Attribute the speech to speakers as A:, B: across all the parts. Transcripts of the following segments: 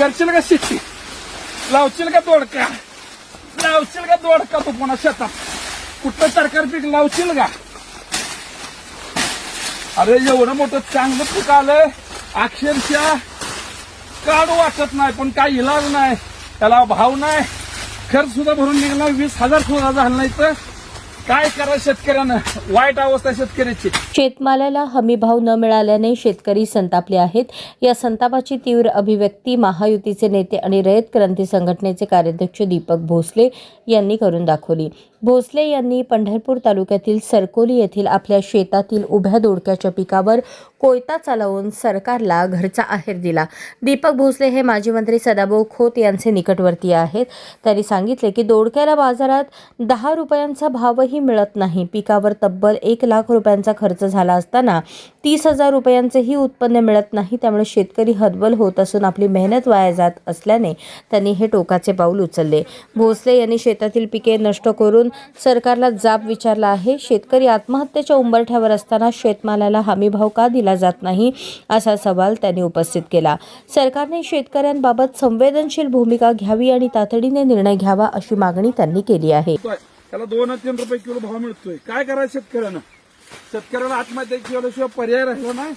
A: करशील का शेती? लावशील का दोडका? लावशील का दोडका तू पुन्हा शेतात? कुठलं सरकार पीक लावशील का? अरे एवढं मोठं चांगलं पीक आलं अक्षरशः काढू वाटत नाही पण काही इलाज नाही. त्याला भाव नाही. खर्च सुद्धा भरून निघाला. वीस हजार सुद्धा झाला नाही तर काय करा शेतकऱ्यानं? वाईट अवस्था शेतकऱ्याची.
B: शेतमालाला हमीभाव न मिळाल्याने शेतकरी संतापले आहेत. या संतापाची तीव्र अभिव्यक्ती महायुतीचे नेते आणि रयत क्रांती संघटनेचे कार्याध्यक्ष दीपक भोसले यांनी करून दाखवली. भोसले यांनी पंढरपूर तालुक्यातील सरकोली येथील आपल्या शेतातील उभ्या दोडक्याच्या पिकावर कोयता चालवून सरकारला घरचा आहेर दिला. दीपक भोसले हे माजी मंत्री सदाभाऊ खोत यांचे निकटवर्तीय आहेत. त्यांनी सांगितले की दोडक्याला बाजारात दहा रुपयांचा भावही मिळत नाही. पिकावर तब्बल एक लाख रुपयांचा खर्च झाला असताना तीस हजार रुपयांचेही उत्पन्न मिळत नाही. त्यामुळे शेतकरी हतबल होत असून आपली मेहनत वाया जात असल्याने त्यांनी हे टोकाचे पाऊल उचलले. भोसले यांनी शेतातील पिके नष्ट करून सरकारला जाब विचारला आहे. शेतकरी आत्महत्येच्या उंबरठ्यावर असताना शेतमालाला हमीभाव का दिला जात नाही असा सवाल त्यांनी उपस्थित केला. सरकारने शेतकऱ्यांबाबत संवेदनशील भूमिका घ्यावी आणि तातडीने निर्णय घ्यावा अशी मागणी त्यांनी केली आहे.
A: त्याला दोन तीन रुपये किलो भाव मिळतोय. काय करायचं शेतकऱ्यांना? शेतकऱ्याला आत्महत्या केल्याशिवाय पर्याय राहिला नाही.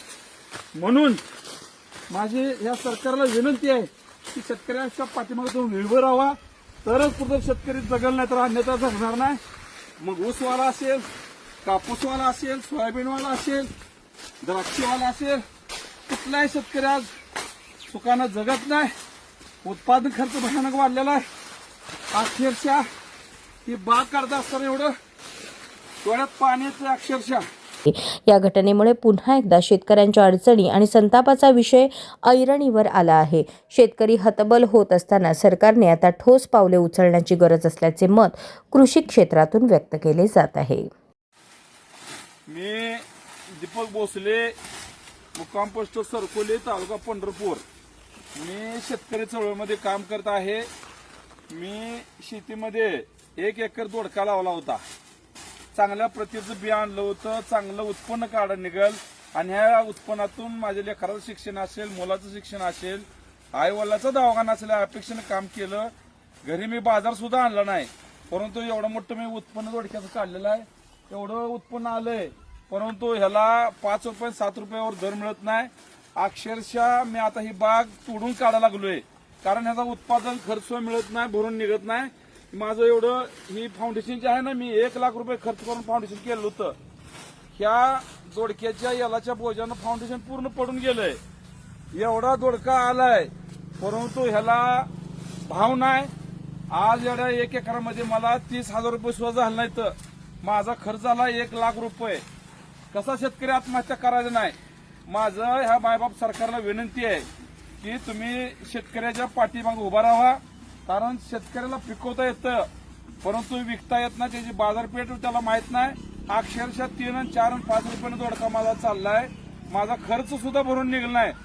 A: म्हणून माझी या सरकारला विनंती आहे की शेतकऱ्यांच्या पाठीमागे तुम्ही निर्भर राहा. तरच कुठं शेतकरी जगल नाही तर अन्यथा जगणार नाही. मग ऊसवाला असेल कापूसवाला असेल सोयाबीनवाला असेल द्राक्षवाला असेल कुठलाही शेतकरी आज सुखानं जगत नाही. उत्पादन खर्च भयानक वाढलेला आहे. अक्षरशः ही बाग काढता असताना एवढं डोळ्यात पाण्याचं अक्षरशः
B: या घटनेमुळे पुन्हा एकदा शेतकऱ्यांच्या अडचणी आणि संतापाचा विषय ऐरणीवर आला आहे. शेतकरी हतबल होत असताना सरकारने आता ठोस पावले उचलण्याची गरज असल्याचे मत कृषी क्षेत्रातून व्यक्त केले जात आहे.
A: मी दीपक भोसले मुक्काम पोस्ट सरकोली तालुका पंढरपूर. मी शेतकरी चळवळीमध्ये काम करत आहे. मी शेतीमध्ये एक एकर दोडका लावला होता. चांगल्या प्रतीचं बी आणलं होतं चांगलं उत्पन्न काढा निघल. आणि ह्या उत्पन्नातून माझ्या लेकराचं शिक्षण असेल मुलाचं शिक्षण असेल आई दवाखाना असेल अपेक्षेनं काम केलं. घरी मी बाजार सुद्धा आणला नाही. परंतु एवढं मोठं मी उत्पन्न दोडक्याचं काढलेलं आहे. एवढं उत्पन्न आलंय. परंतु ह्याला पाच रुपये सात रुपयावर दर मिळत नाही. अक्षरशः मी आता ही बाग तोडून काढायला लागलोय. कारण ह्याचा उत्पादन खर्च मिळत नाही भरून निघत नाही. माझं एवढं ही फाउंडेशनची आहे ना मी एक लाख रुपये खर्च करून फाउंडेशन केलं होतं. ह्या दोडक्याच्या यालाच्या बोजानं फाउंडेशन पूर्ण पडून गेलंय. एवढा दोडका आलाय परंतु ह्याला भाव नाही. आज एवढ्या एक एकरामध्ये मला तीस हजार रुपये सुद्धा झाला नाही तर माझा खर्च झाला एक लाख रुपये. कसा शेतकरी आत्महत्या करायचा नाही? माझं ह्या मायबाप सरकारला विनंती आहे की तुम्ही शेतकऱ्याच्या पाठीमागे उभा राहा. कारण शेतकऱ्याला पिकवता येतं परंतु विकता येत नाही त्याची बाजारपेठ त्याला माहीत नाही. अक्षरशः तीन आणि चार आणि पाच रुपयाने दोडका माझा चाललाय. माझा खर्च सुद्धा भरून निघला नाही.